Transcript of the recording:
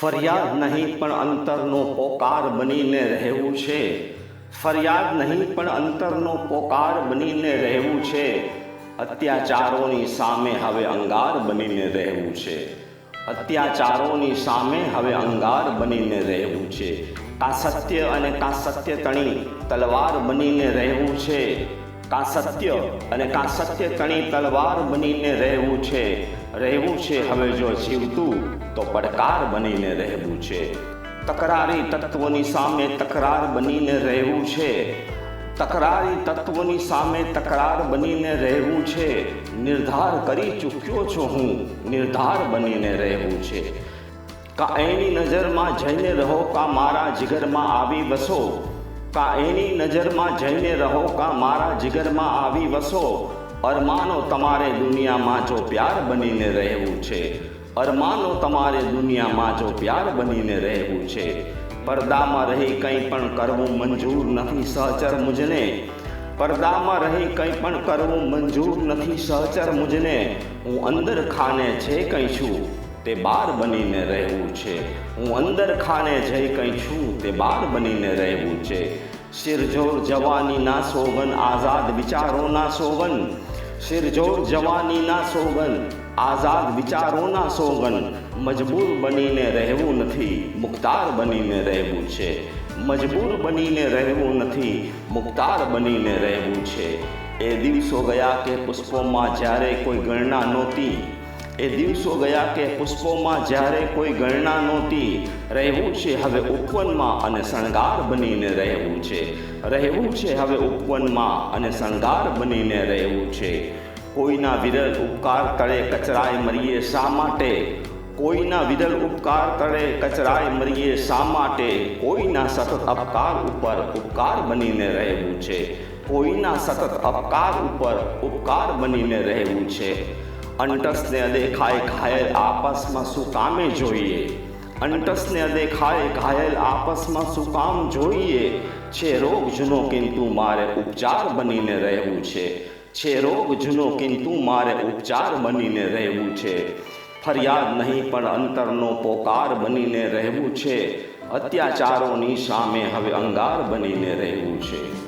ફરિયાદ નહીં પણ અંતરનો પોકાર બનીને રહેવું છે. ફરિયાદ નહીં પણ અંતરનો પોકાર બનીને રહેવું છે. અત્યાચારોની સામે હવે અંગાર બનીને રહેવું છે. અત્યાચારોની સામે હવે અંગાર બનીને રહેવું છે. કા સત્ય અને કા સત્ય તણી તલવાર બનીને રહેવું છે. કા સત્ય અને કા સત્ય તણી તલવાર બનીને રહેવું છે. રહેવું છે હવે જો જીવતું, તો પડકાર બનીને રહેવું છે. તકરારી તત્વોની સામે તકરાર બનીને રહેવું છે. તકરારી તત્વોની સામે તકરાર બનીને રહેવું છે. નિર્ધાર કરી ચૂક્યો છું હું, નિર્ધાર બનીને રહેવું છે. કા એની નજરમાં જઈને રહો, કા મારા જીગરમાં આવી વસો કા એની નજરમાં જઈને રહો કા મારા જીગરમાં આવી વસો. અરમાનો તમારે દુનિયામાં જો પ્યાર બનીને રહેવું છે. અરમાનો તમારે દુનિયામાં જો પ્યાર બનીને રહેવું છે. પરદામાં રહી કંઈ પણ કરવું મંજૂર નથી સહચર મુજને. પડદામાં રહી કંઈ પણ કરવું મંજૂર નથી સહચર મુજને. હું અંદર ખાને છે કંઈ છું. તે બાર બનીને રહેવું છે. હું અંદર ખાને જઈ કંઈ છું, તે બાર બનીને રહેવું છે. શિરજોર જવાનીના સોગન આઝાદ વિચારોના સોગન શિરજોર જવાનીના સોગન આઝાદ વિચારોના સોગન મજબૂર બનીને રહેવું નથી, મુખ્તાર બનીને રહેવું છે. મજબૂર બનીને રહેવું નથી, મુખ્તાર બનીને રહેવું છે. એ દિવસો ગયા કે પુષ્પોમાં જ્યારે કોઈ ગણના નહોતી એ દિવસો ગયા કે પુષ્પોમાં જ્યારે કોઈ ગણના નહોતી, રહેવું છે હવે ઉપવનમાં અને શણગાર બનીને રહેવું છે. રહેવું છે હવે ઉપવનમાં અને શણગાર બનીને રહેવું છે. કોઈના વિરલ ઉપકાર તળે કચરાય મરીએ શા માટે? કોઈના વિરલ ઉપકાર તળે કચરાય મરીએ શા માટે? કોઈના સતત અપકાર ઉપર ઉપકાર બનીને રહેવું છે. કોઈના સતત અપકાર ઉપર ઉપકાર બનીને રહેવું છે. અંટસને અદેખાય ઘાયલ આપસમાં શું કામે જોઈએ? અંટસને અદેખાય ઘાયલ આપસમાં શું કામ જોઈએ? છે રોગ જૂનો કિંતુ મારે ઉપચાર બનીને રહેવું છે. છે રોગ જૂનો કિંતુ મારે ઉપચાર બનીને રહેવું છે. ફરિયાદ નહીં પણ અંતરનો પોકાર બનીને રહેવું છે. અત્યાચારોની સામે હવે અંગાર બનીને રહેવું છે.